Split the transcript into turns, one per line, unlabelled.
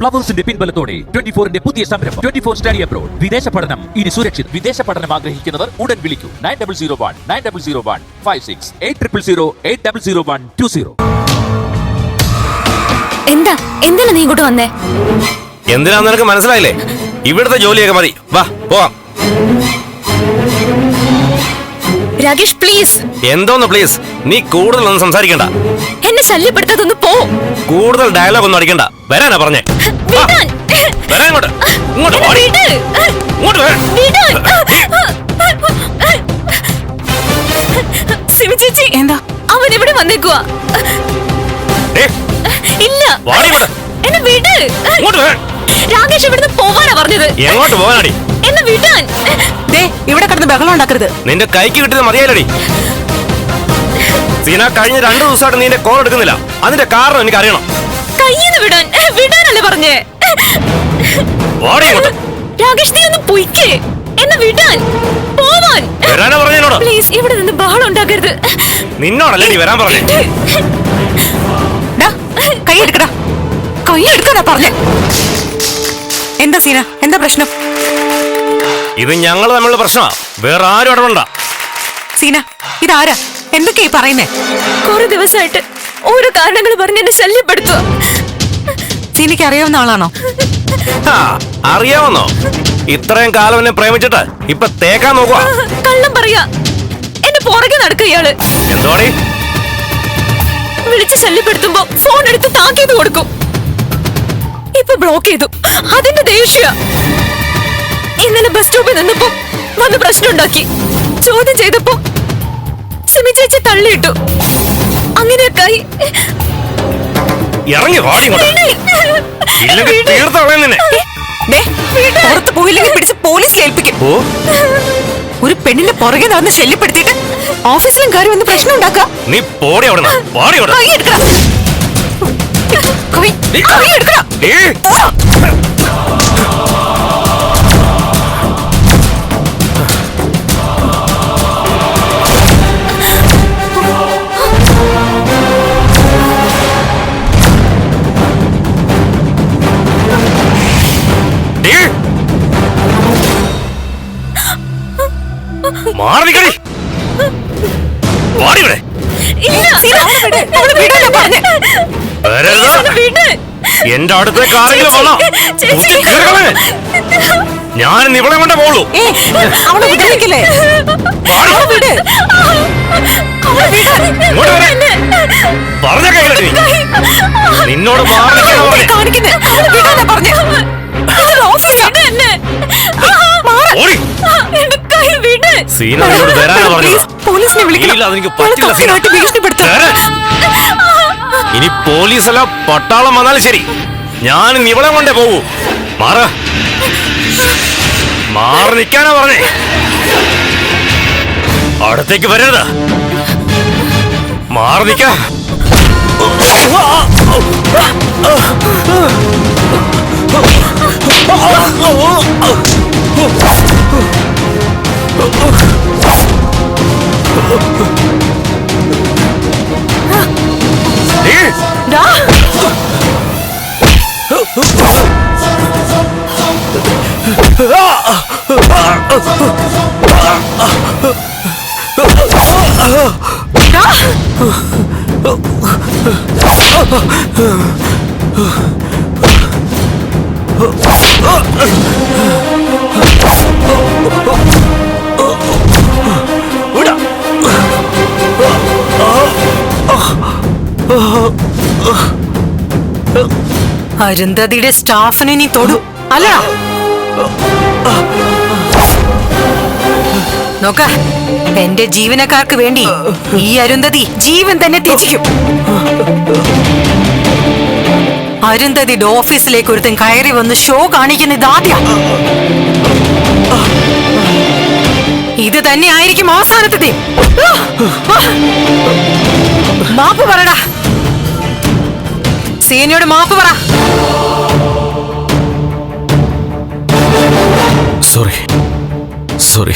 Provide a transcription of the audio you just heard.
പ്ലവേഴ്സിന്റെ പിൻബലത്തോടെ twenty ഫോറിന്റെ പുതിയ സംരംഭം. Twenty four study abroad. വിദേശ പഠനം. ഇനി സുരക്ഷിത്. വിദേശ പഠനം ആഗ്രഹിക്കുന്നവർ ഉടൻ വിളിക്കൂ. Nine double zero one nine double zero one five six eight triple zero eight double zero one two zero.
എന്താ? എന്തിനാ നീ ഇങ്ങോട്ട് വന്നേ?
എന്തിനാ നിനക്ക് മനസ്സിലായില്ലേ? ഇവിടുത്തെ ജോലിയൊക്കെ മതി. വാ പോവാം.
രാകേഷ് പ്ലീസ്
എന്തോന്ന് പ്ലീസ് നീ കൂടുതൽ ഒന്നും സംസാരിക്കണ്ട.
എന്നെ ശല്യപ്പെടുത്താതൊന്ന് പോ.
കൂടുതൽ ഡയലോഗ് ഒന്നും അടിക്കണ്ട. വരാനാ പറഞ്ഞേ. വരാൻ ഇങ്ങോട്ട്. ഇങ്ങോട്ട് ഓടി. ഇങ്ങോട്ട് വരാൻ.
സിമി ചേച്ചി
എന്താ?
അവൻ ഇവിടെ
വന്നേക്കുക
ഇല്ല. എന്നെ വിട്. രാകേഷ് ഇവിടുന്ന് പോവാനാ പറഞ്ഞത്.
എങ്ങോട്ട് പോകാനടി
എന്നെ വിടാൻ.
ദേ ഇവിടെ കിടന്ന് ബഹളം ഉണ്ടാക്കരുത്.
നിന്റെ കൈക്ക് കിട്ടുന്നത് മതിയായില്ലടി. സീന കഴിഞ്ഞ രണ്ടു ദിവസമായിട്ട് നിന്റെ കോൾ എടുക്കുന്നില്ല. അതിന്റെ കാരണം എനിക്ക് അറിയണം
കയ്യിന്ന് വിടാൻ. വിടാനല്ലേ പറഞ്ഞേ?
രാകേഷ് നീ ഒന്ന് പൊയ്ക്കേ.
എന്നെ വിടാൻ. പോവാൻ.
വരാനാ പറഞ്ഞോ
പ്ലീസ് ഇവിടെ നിന്ന് ബഹളം ഉണ്ടാക്കരുത്.
നിന്നോടല്ലേ നീ വരാൻ പറഞ്ഞു?
കൈ എടുക്കടാ. കൈ എടുക്കാനാ പറഞ്ഞേ. എന്താ സീന? എന്താ പ്രശ്നം?
ഇത് ഞങ്ങൾ തമ്മിലുള്ള പ്രശ്നമാ. വേറെ ആരും ഇടപെടണ്ട
സീന ഇതാരാ? എന്തൊക്കെയാ ഈ പറയുന്നേ?
കുറെ ദിവസമായിട്ട് ഓരോ കാരണങ്ങൾ പറഞ്ഞ് എന്നെ ശല്യപ്പെടുത്തുക
സീനയ്ക്ക് അറിയാവുന്ന ആളാണോ?
ആ, അറിയാവുന്നോ? ഇത്രയും കാലം എന്നെ പ്രേമിച്ചിട്ട് ഇപ്പൊ തേക്കാൻ നോക്കുക
കള്ളം പറയാ. എന്റെ പുറകെ നടക്കുക ഇയാൾ.
എന്തോടി?
വിളിച്ച് ശല്യപ്പെടുത്തുമ്പോ ഫോൺ എടുത്ത് താക്കീത് കൊടുക്കും. ഇപ്പൊ ബ്ലോക്ക് ചെയ്തു. അതിന്റെ ദേഷ്യ. ഇന്നലെ ബസ് സ്റ്റോപ്പിൽ നിന്നപ്പോ വന്ന് പ്രശ്നം ഉണ്ടാക്കി ചോദ്യം ചെയ്തപ്പോ സിമി ചേച്ചി തള്ളിയിട്ടു. അങ്ങനെയൊക്കെ
ഇറങ്ങി വാടി ഇല്ലെങ്കിൽ തീർത്ത കളയും നിന്നെ.
പുറത്ത് പോയില്ലെങ്കിൽ പിടിച്ച് പോലീസിൽ ഏൽപ്പിക്കും.
ഓ
ഒരു പെണ്ണിന്റെ പുറകെ നടന്ന് ശല്യപ്പെടുത്തിയിട്ട് ഓഫീസിലും കാര്യം വന്ന് പ്രശ്നം ഉണ്ടാക്കുക.
നീ പോടി അവിടെ വാടി അവിടെ.
കൈ എടുക്കടാ കൈ കൈ
എന്റെ അടുത്തേക്ക് ആരെങ്കിലും വന്നോ. ഞാൻ ഇവളെ കൊണ്ടേ പോളൂ
അവളെ വിടാനിക്കല്ലേ.
പറഞ്ഞ നിന്നോട് പറഞ്ഞു.
കാണിക്കുന്നേ.
സീന oh, വരാനാ പറഞ്ഞത്.
oh, പോലീസിനെ oh,
ഇല്ല, അതെനിക്ക്
oh,
പറ്റില്ല, സീന.
oh, oh,
oh, ഇനി പോലീസല്ല പട്ടാളം വന്നാലും ശരി. ഞാൻ ഇന്ന് ഇവളെ കൊണ്ടേ പോകൂ. മാറ. മാറി നിൽക്കാനാ പറഞ്ഞേ. അടുത്തേക്ക് വരരുത്. മാറി നിൽക്ക
അരുന്ധതിയുടെ സ്റ്റാഫിനെ നീ തൊടു. അല്ലടാ. നോക്ക എന്റെ ജീവനക്കാർക്ക് വേണ്ടി ഈ അരുന്ധതി ജീവൻ തന്നെ ത്യജിക്കും അരുന്ധതിയുടെ ഓഫീസിലേക്ക് ഒരുത്തൻ കയറി വന്ന് ഷോ കാണിക്കുന്ന ഇതാദ്യ ഇത് തന്നെ ആയിരിക്കും അവസാനത്തെ മാപ്പ് പറടാ. സേനയോട് മാപ്പ് പറ.
സോറി. സോറി.